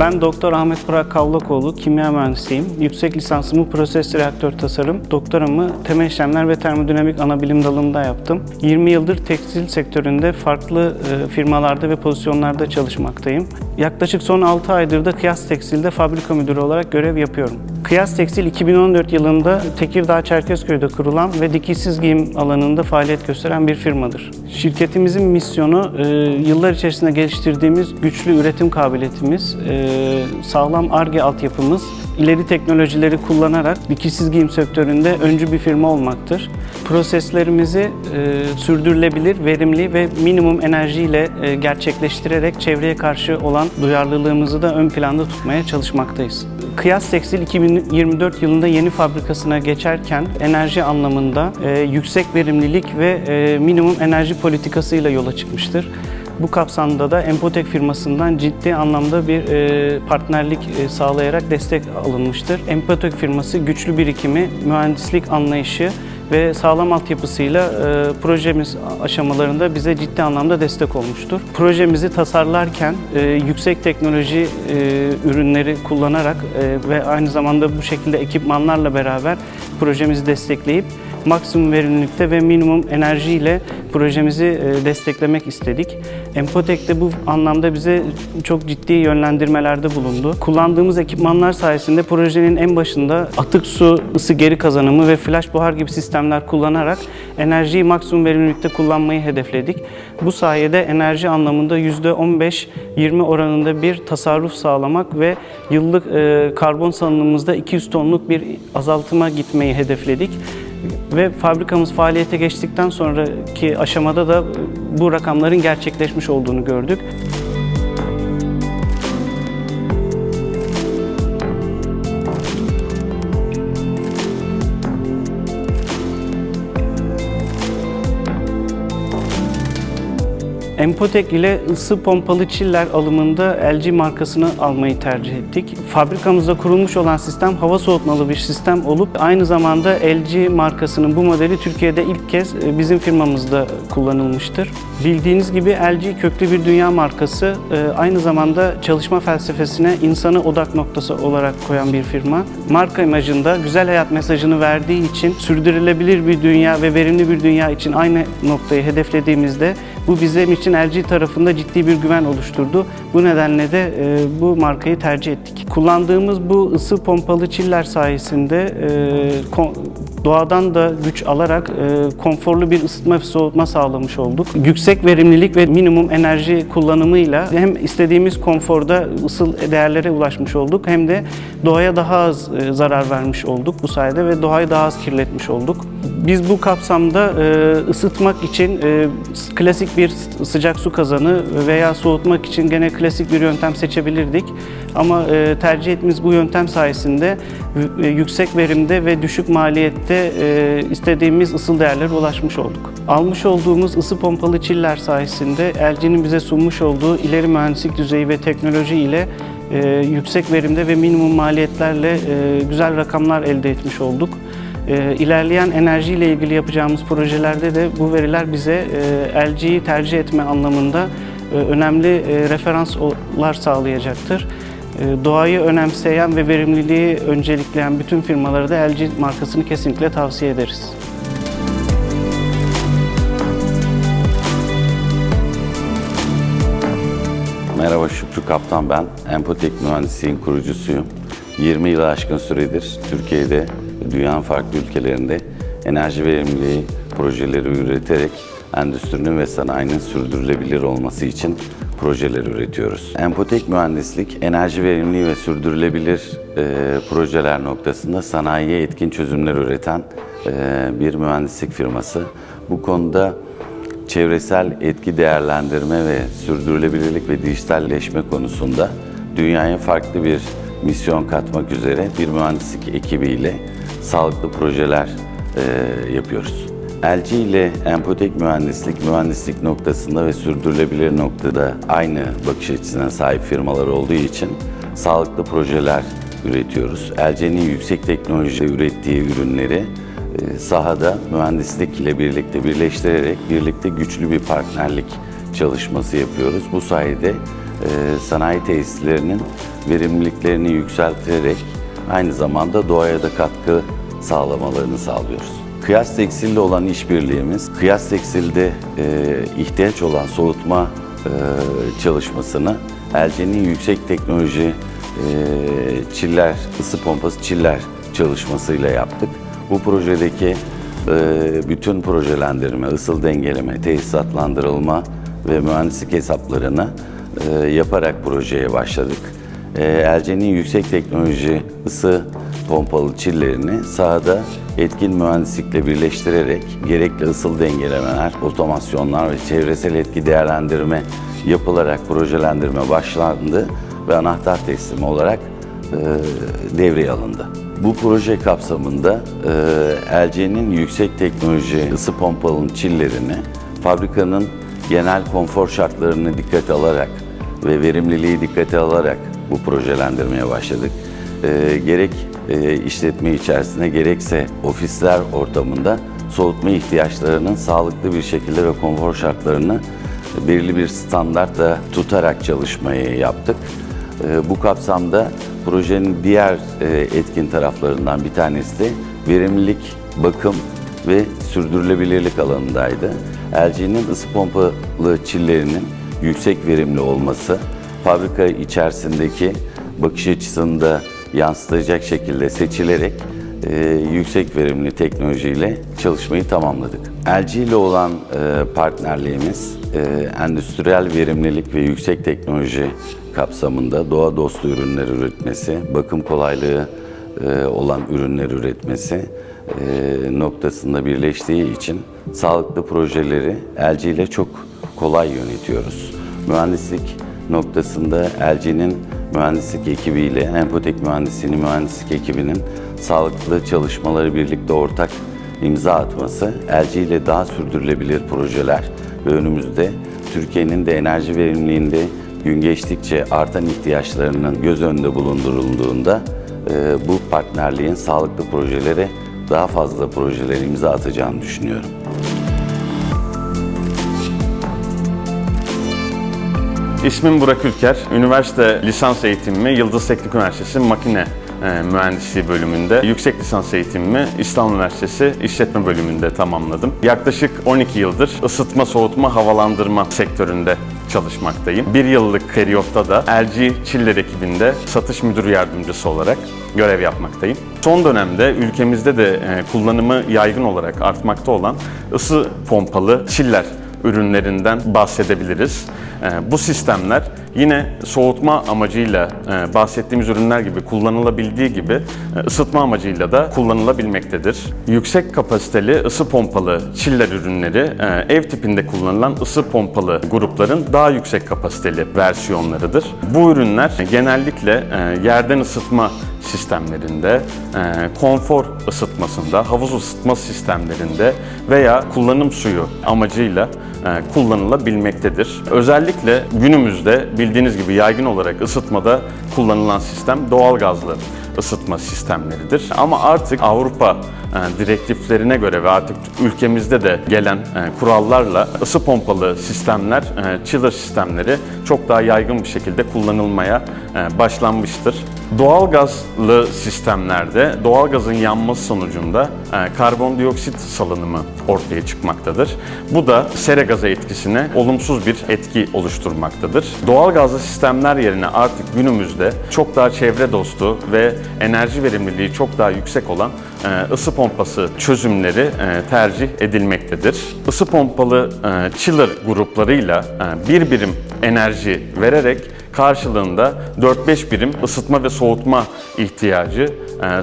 Ben Doktor Ahmet Burak Kavlakoğlu, kimya mühendisiyim. Yüksek lisansımı proses reaktör tasarım, doktoramı temel işlemler ve termodinamik ana bilim dalında yaptım. 20 yıldır tekstil sektöründe farklı e, firmalarda ve pozisyonlarda çalışmaktayım. Yaklaşık son 6 aydır da Kıyas Tekstil'de fabrika müdürü olarak görev yapıyorum. Kıyas Tekstil 2014 yılında Tekirdağ Çerkezköy'de kurulan ve dikişsiz giyim alanında faaliyet gösteren bir firmadır. Şirketimizin misyonu e, yıllar içerisinde geliştirdiğimiz güçlü üretim kabiliyetimiz, e, sağlam ARGE altyapımız, ileri teknolojileri kullanarak dikişsiz giyim sektöründe öncü bir firma olmaktır. Proseslerimizi e, sürdürülebilir, verimli ve minimum enerjiyle gerçekleştirerek çevreye karşı olan duyarlılığımızı da ön planda tutmaya çalışmaktayız. Kıyas Tekstil 2024 yılında yeni fabrikasına geçerken enerji anlamında e, yüksek verimlilik ve e, minimum enerji politikasıyla yola çıkmıştır. Bu kapsamda da Empotek firmasından ciddi anlamda bir e, partnerlik e, sağlayarak destek alınmıştır. Empotek firması güçlü birikimi, mühendislik anlayışı ve sağlam altyapısıyla e, projemiz aşamalarında bize ciddi anlamda destek olmuştur. Projemizi tasarlarken e, yüksek teknoloji e, ürünleri kullanarak e, ve aynı zamanda bu şekilde ekipmanlarla beraber projemizi destekleyip maksimum verimlilikte ve minimum enerjiyle projemizi e, desteklemek istedik. Empotek de bu anlamda bize çok ciddi yönlendirmelerde bulundu. Kullandığımız ekipmanlar sayesinde projenin en başında atık su, ısı geri kazanımı ve flash buhar gibi sistemler kullanarak enerjiyi maksimum verimlilikte kullanmayı hedefledik. Bu sayede enerji anlamında %15-20 oranında bir tasarruf sağlamak ve yıllık e, karbon salınımımızda 200 tonluk bir azaltıma gitmeyi hedefledik. Ve fabrikamız faaliyete geçtikten sonraki aşamada da bu rakamların gerçekleşmiş olduğunu gördük. Empotek ile ısı pompalı çiller alımında LG markasını almayı tercih ettik. Fabrikamızda kurulmuş olan sistem hava soğutmalı bir sistem olup aynı zamanda LG markasının bu modeli Türkiye'de ilk kez e, bizim firmamızda kullanılmıştır. Bildiğiniz gibi LG köklü bir dünya markası, e, aynı zamanda çalışma felsefesine insanı odak noktası olarak koyan bir firma. Marka imajında güzel hayat mesajını verdiği için sürdürülebilir bir dünya ve verimli bir dünya için aynı noktayı hedeflediğimizde bu bizim için LG tarafında ciddi bir güven oluşturdu. Bu nedenle de e, bu markayı tercih ettik. Kullandığımız bu ısı pompalı çiller sayesinde e, doğadan da güç alarak e, konforlu bir ısıtma ve soğutma sağlamış olduk. Yüksek verimlilik ve minimum enerji kullanımıyla hem istediğimiz konforda ısıl değerlere ulaşmış olduk hem de doğaya daha az e, zarar vermiş olduk bu sayede ve doğayı daha az kirletmiş olduk. Biz bu kapsamda e, ısıtmak için e, klasik bir sıcak su kazanı veya soğutmak için gene klasik bir yöntem seçebilirdik. Ama e, tercih ettiğimiz bu yöntem sayesinde e, yüksek verimde ve düşük maliyette e, istediğimiz ısıl değerlere ulaşmış olduk. Almış olduğumuz ısı pompalı çiller sayesinde LG'nin bize sunmuş olduğu ileri mühendislik düzeyi ve teknoloji ile e, yüksek verimde ve minimum maliyetlerle e, güzel rakamlar elde etmiş olduk. E, ilerleyen enerji ile ilgili yapacağımız projelerde de bu veriler bize e, LG'yi tercih etme anlamında e, önemli e, referanslar sağlayacaktır. E, doğayı önemseyen ve verimliliği öncelikleyen bütün firmalara da LG markasını kesinlikle tavsiye ederiz. Merhaba Şükrü Kaptan ben. Empotek Mühendisliğin kurucusuyum. 20 yılı aşkın süredir Türkiye'de, dünyanın farklı ülkelerinde enerji verimliliği projeleri üreterek endüstrinin ve sanayinin sürdürülebilir olması için projeler üretiyoruz. Empotek Mühendislik, enerji verimliliği ve sürdürülebilir e, projeler noktasında sanayiye etkin çözümler üreten e, bir mühendislik firması. Bu konuda çevresel etki değerlendirme ve sürdürülebilirlik ve dijitalleşme konusunda dünyaya farklı bir misyon katmak üzere bir mühendislik ekibiyle sağlıklı projeler e, yapıyoruz. LG ile Empotek Mühendislik, mühendislik noktasında ve sürdürülebilir noktada aynı bakış açısına sahip firmalar olduğu için sağlıklı projeler üretiyoruz. LG'nin yüksek teknoloji ürettiği ürünleri e, sahada mühendislik ile birlikte birleştirerek birlikte güçlü bir partnerlik çalışması yapıyoruz. Bu sayede sanayi tesislerinin verimliliklerini yükselterek aynı zamanda doğaya da katkı sağlamalarını sağlıyoruz. Kıyas Tekstil'le olan işbirliğimiz, Kıyas Tekstil'de e, ihtiyaç olan soğutma e, çalışmasını LG'nin yüksek teknoloji e, çiller, ısı pompası çiller çalışmasıyla yaptık. Bu projedeki e, bütün projelendirme, ısıl dengeleme, tesisatlandırılma ve mühendislik hesaplarını e, yaparak projeye başladık. E, LG'nin yüksek teknoloji ısı pompalı çillerini sahada etkin mühendislikle birleştirerek gerekli ısıl dengelemeler, otomasyonlar ve çevresel etki değerlendirme yapılarak projelendirme başlandı ve anahtar teslimi olarak e, devreye alındı. Bu proje kapsamında e, LG'nin yüksek teknoloji ısı pompalının çillerini fabrikanın genel konfor şartlarını dikkate alarak ve verimliliği dikkate alarak bu projelendirmeye başladık. E, gerek e, işletme içerisinde gerekse ofisler ortamında soğutma ihtiyaçlarının sağlıklı bir şekilde ve konfor şartlarını belirli bir standartla tutarak çalışmayı yaptık. E, Bu kapsamda projenin diğer e, etkin taraflarından bir tanesi de verimlilik, bakım ve sürdürülebilirlik alanındaydı. LG'nin ısı pompalı çillerinin yüksek verimli olması, fabrika içerisindeki bakış açısını da yansıtacak şekilde seçilerek e, yüksek verimli teknolojiyle çalışmayı tamamladık. LG ile olan e, partnerliğimiz e, endüstriyel verimlilik ve yüksek teknoloji kapsamında doğa dostu ürünler üretmesi, bakım kolaylığı e, olan ürünler üretmesi e, noktasında birleştiği için sağlıklı projeleri LG ile çok kolay yönetiyoruz. Mühendislik noktasında LG'nin mühendislik ekibiyle, Empotek Mühendisliğinin mühendislik ekibinin sağlıklı çalışmaları birlikte ortak imza atması, LG ile daha sürdürülebilir projeler ve önümüzde Türkiye'nin de enerji verimliliğinde gün geçtikçe artan ihtiyaçlarının göz önünde bulundurulduğunda e, bu partnerliğin sağlıklı projelere daha fazla projelere imza atacağını düşünüyorum. İsmim Burak Ülker. Üniversite lisans eğitimimi Yıldız Teknik Üniversitesi Makine e, Mühendisliği bölümünde, yüksek lisans eğitimimi İstanbul Üniversitesi İşletme bölümünde tamamladım. Yaklaşık 12 yıldır ısıtma, soğutma, havalandırma sektöründe çalışmaktayım. Bir yıllık periyotta da LG Çiller ekibinde satış müdürü yardımcısı olarak görev yapmaktayım. Son dönemde ülkemizde de e, kullanımı yaygın olarak artmakta olan ısı pompalı çiller ürünlerinden bahsedebiliriz. Ee, Bu sistemler yine soğutma amacıyla e, bahsettiğimiz ürünler gibi kullanılabildiği gibi e, ısıtma amacıyla da kullanılabilmektedir. Yüksek kapasiteli ısı pompalı çiller ürünleri e, ev tipinde kullanılan ısı pompalı grupların daha yüksek kapasiteli versiyonlarıdır. Bu ürünler genellikle yerden ısıtma sistemlerinde, konfor ısıtmasında, havuz ısıtma sistemlerinde veya kullanım suyu amacıyla kullanılabilmektedir. Özellikle günümüzde bildiğiniz gibi yaygın olarak ısıtmada kullanılan sistem doğalgazlı ısıtma sistemleridir. Ama artık Avrupa e, direktiflerine göre ve artık ülkemizde de gelen e, kurallarla ısı pompalı sistemler, e, chiller sistemleri çok daha yaygın bir şekilde kullanılmaya e, başlanmıştır. Doğalgazlı sistemlerde doğalgazın yanması sonucunda e, karbondioksit salınımı ortaya çıkmaktadır. Bu da sera gazı etkisine olumsuz bir etki oluşturmaktadır. Doğalgazlı sistemler yerine artık günümüzde çok daha çevre dostu ve enerji verimliliği çok daha yüksek olan e, ısı pompası çözümleri e, tercih edilmektedir. Isı pompalı e, chiller gruplarıyla bir birim enerji vererek karşılığında 4-5 birim ısıtma ve soğutma ihtiyacı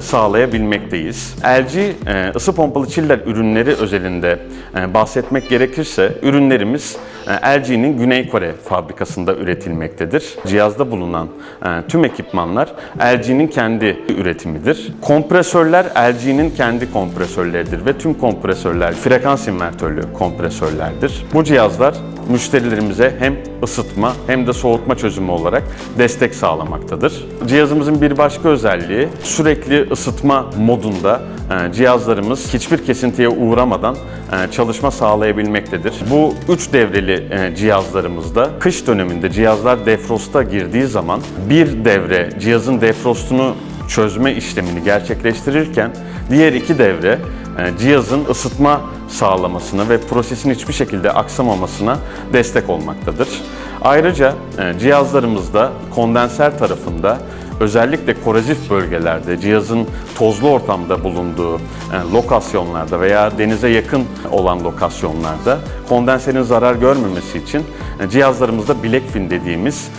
sağlayabilmekteyiz. LG e, ısı pompalı çiller ürünleri özelinde e, bahsetmek gerekirse ürünlerimiz e, LG'nin Güney Kore fabrikasında üretilmektedir. Cihazda bulunan e, tüm ekipmanlar LG'nin kendi üretimidir. Kompresörler LG'nin kendi kompresörleridir ve tüm kompresörler frekans invertörlü kompresörlerdir. Bu cihazlar müşterilerimize hem ısıtma hem de soğutma çözümü olarak destek sağlamaktadır. Cihazımızın bir başka özelliği sürekli sürekli ısıtma modunda e, cihazlarımız hiçbir kesintiye uğramadan e, çalışma sağlayabilmektedir. Bu 3 devreli e, cihazlarımızda kış döneminde cihazlar defrosta girdiği zaman bir devre cihazın defrostunu çözme işlemini gerçekleştirirken diğer iki devre cihazın ısıtma sağlamasına ve prosesin hiçbir şekilde aksamamasına destek olmaktadır. Ayrıca cihazlarımızda kondenser tarafında özellikle korozif bölgelerde, cihazın tozlu ortamda bulunduğu e, lokasyonlarda veya denize yakın olan lokasyonlarda kondenserin zarar görmemesi için e, cihazlarımızda bilek fin dediğimiz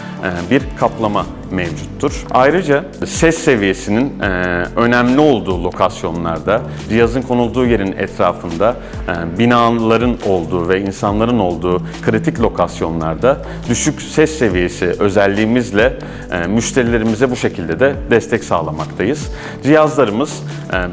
bir kaplama mevcuttur. Ayrıca ses seviyesinin e, önemli olduğu lokasyonlarda, cihazın konulduğu yerin etrafında e, binaların olduğu ve insanların olduğu kritik lokasyonlarda düşük ses seviyesi özelliğimizle e, müşterilerimize bu şekilde de destek sağlamaktayız. Cihazlarımız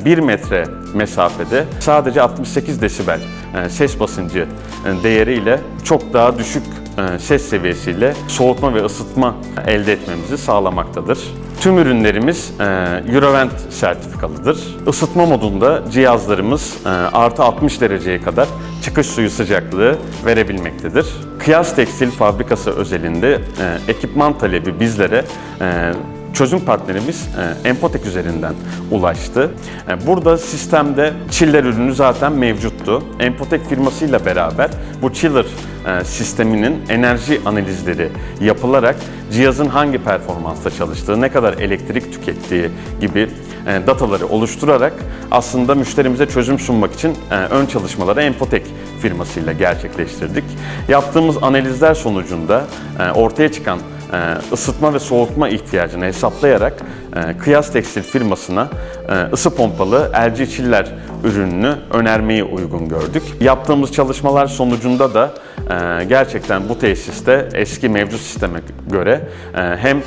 1 metre mesafede sadece 68 desibel e, ses basıncı e, değeriyle çok daha düşük e, ses seviyesiyle soğutma ve ısıtma elde etmemizi sağlamaktadır. Tüm ürünlerimiz e, Eurovent sertifikalıdır. Isıtma modunda cihazlarımız e, artı 60 dereceye kadar çıkış suyu sıcaklığı verebilmektedir. Kıyas Tekstil Fabrikası özelinde e, ekipman talebi bizlere e, çözüm partnerimiz e, Empotek üzerinden ulaştı. E, Burada sistemde chiller ürünü zaten mevcuttu. Empotek firmasıyla beraber bu chiller e, sisteminin enerji analizleri yapılarak cihazın hangi performansta çalıştığı, ne kadar elektrik tükettiği gibi dataları oluşturarak aslında müşterimize çözüm sunmak için ön çalışmaları Empotek firmasıyla gerçekleştirdik. Yaptığımız analizler sonucunda ortaya çıkan ısıtma ve soğutma ihtiyacını hesaplayarak e, Kıyas Tekstil firmasına e, ısı pompalı LG Chiller ürününü önermeyi uygun gördük. Yaptığımız çalışmalar sonucunda da e, gerçekten bu tesiste eski mevcut sisteme göre e, hem e,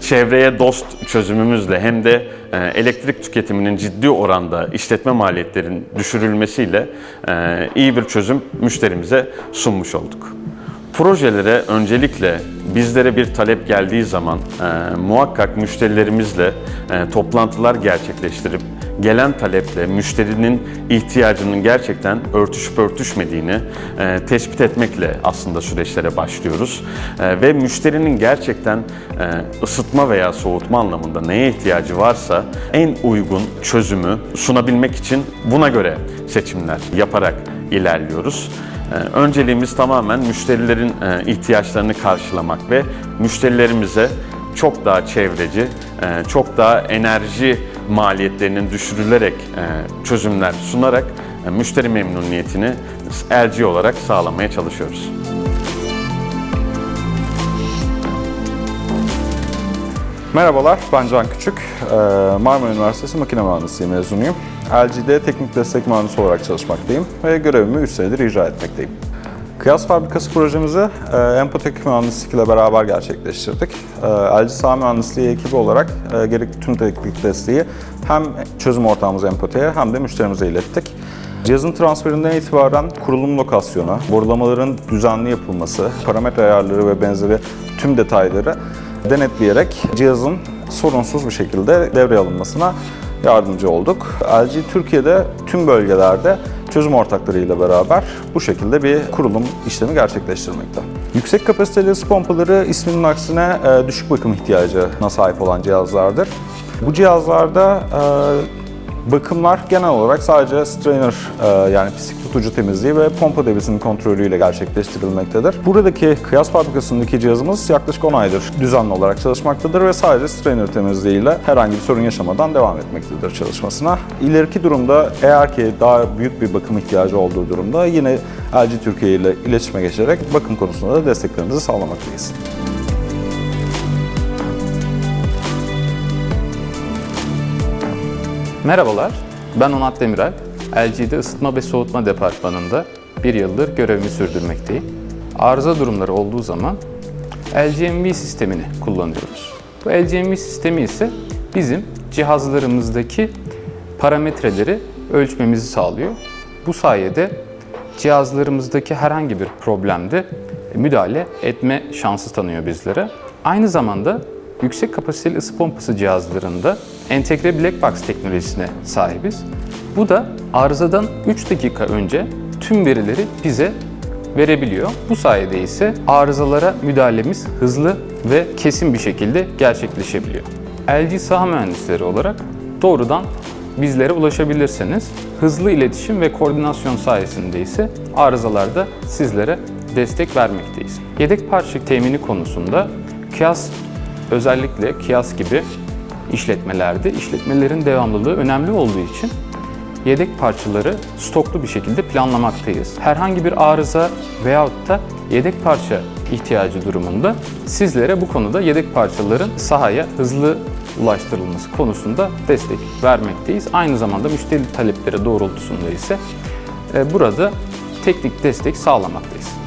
çevreye dost çözümümüzle hem de e, elektrik tüketiminin ciddi oranda işletme maliyetlerinin düşürülmesiyle e, iyi bir çözüm müşterimize sunmuş olduk. Projelere öncelikle bizlere bir talep geldiği zaman e, muhakkak müşterilerimizle e, toplantılar gerçekleştirip gelen taleple müşterinin ihtiyacının gerçekten örtüşüp örtüşmediğini e, tespit etmekle aslında süreçlere başlıyoruz. E, ve müşterinin gerçekten e, ısıtma veya soğutma anlamında neye ihtiyacı varsa en uygun çözümü sunabilmek için buna göre seçimler yaparak ilerliyoruz. Ee, Önceliğimiz tamamen müşterilerin e, ihtiyaçlarını karşılamak ve müşterilerimize çok daha çevreci, e, çok daha enerji maliyetlerinin düşürülerek e, çözümler sunarak müşteri memnuniyetini LG olarak sağlamaya çalışıyoruz. Merhabalar, ben Can Küçük. Ee, Marmara Üniversitesi Makine Mühendisliği mezunuyum. LG'de teknik destek mühendisi olarak çalışmaktayım ve görevimi 3 senedir icra etmekteyim. Kıyas Fabrikası projemizi e, Empotek Mühendislik ile beraber gerçekleştirdik. E, LG Sağ Mühendisliği ekibi olarak e, gerekli tüm teknik desteği hem çözüm ortağımız Empotek'e hem de müşterimize ilettik. Cihazın transferinden itibaren kurulum lokasyonu, borulamaların düzenli yapılması, parametre ayarları ve benzeri tüm detayları denetleyerek cihazın sorunsuz bir şekilde devreye alınmasına yardımcı olduk. LG Türkiye'de tüm bölgelerde çözüm ortaklarıyla beraber bu şekilde bir kurulum işlemi gerçekleştirmekte. Yüksek kapasiteli ısı pompaları isminin aksine e, düşük bakım ihtiyacına sahip olan cihazlardır. Bu cihazlarda e, Bakımlar genel olarak sadece strainer e, yani pislik tutucu temizliği ve pompa debisinin kontrolüyle gerçekleştirilmektedir. Buradaki kıyas fabrikasındaki cihazımız yaklaşık 10 aydır düzenli olarak çalışmaktadır ve sadece strainer temizliğiyle herhangi bir sorun yaşamadan devam etmektedir çalışmasına. İleriki durumda eğer ki daha büyük bir bakım ihtiyacı olduğu durumda yine LG Türkiye ile iletişime geçerek bakım konusunda da desteklerimizi sağlamaktayız. Merhabalar, ben Onat Demirel. LG'de ısıtma ve soğutma departmanında bir yıldır görevimi sürdürmekteyim. Arıza durumları olduğu zaman LGMV sistemini kullanıyoruz. Bu LGMV sistemi ise bizim cihazlarımızdaki parametreleri ölçmemizi sağlıyor. Bu sayede cihazlarımızdaki herhangi bir problemde müdahale etme şansı tanıyor bizlere. Aynı zamanda yüksek kapasiteli ısı pompası cihazlarında entegre black box teknolojisine sahibiz. Bu da arızadan 3 dakika önce tüm verileri bize verebiliyor. Bu sayede ise arızalara müdahalemiz hızlı ve kesin bir şekilde gerçekleşebiliyor. LG saha mühendisleri olarak doğrudan bizlere ulaşabilirsiniz. Hızlı iletişim ve koordinasyon sayesinde ise arızalarda sizlere destek vermekteyiz. Yedek parça temini konusunda KIAS özellikle KIAS gibi işletmelerde işletmelerin devamlılığı önemli olduğu için yedek parçaları stoklu bir şekilde planlamaktayız. Herhangi bir arıza veyahut da yedek parça ihtiyacı durumunda sizlere bu konuda yedek parçaların sahaya hızlı ulaştırılması konusunda destek vermekteyiz. Aynı zamanda müşteri talepleri doğrultusunda ise e, burada teknik destek sağlamaktayız.